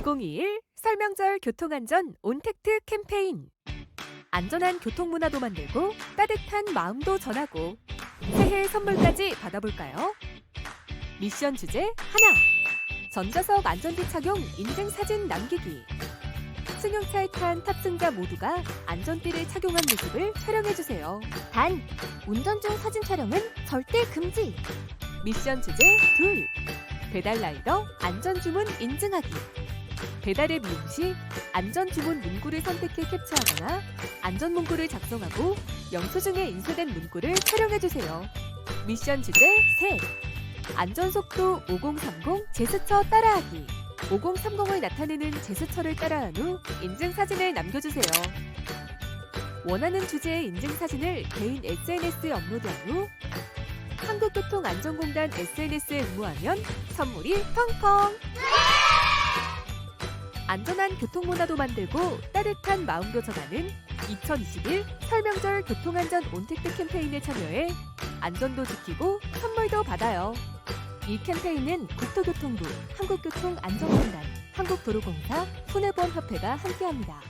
2021 설명절 교통안전 온택트 캠페인 안전한 교통문화도 만들고 따뜻한 마음도 전하고 새해 선물까지 받아볼까요? 미션 주제 하나 전자석 안전띠 착용 인증 사진 남기기 승용차에 탄 탑승자 모두가 안전띠를 착용한 모습을 촬영해주세요. 단, 운전 중 사진 촬영은 절대 금지. 미션 주제 둘 배달 라이더 안전 주문 인증하기 배달 앱 이용 시 안전 주문 문구를 선택해 캡처하거나 안전 문구를 작성하고 영수증에 인쇄된 문구를 촬영해 주세요. 미션 주제 셋 안전 속도 5030 제스처 따라하기 5030을 나타내는 제스처를 따라한 후 인증 사진을 남겨주세요. 원하는 주제의 인증 사진을 개인 SNS에 업로드한 후 한국교통안전공단 SNS에 응모하면 선물이 펑펑! 안전한 교통문화도 만들고 따뜻한 마음도 전하는 2021 설명절 교통안전 온택트 캠페인에 참여해 안전도 지키고 선물도 받아요. 이 캠페인은 국토교통부, 한국교통안전공단, 한국도로공사, 손해보험협회가 함께합니다.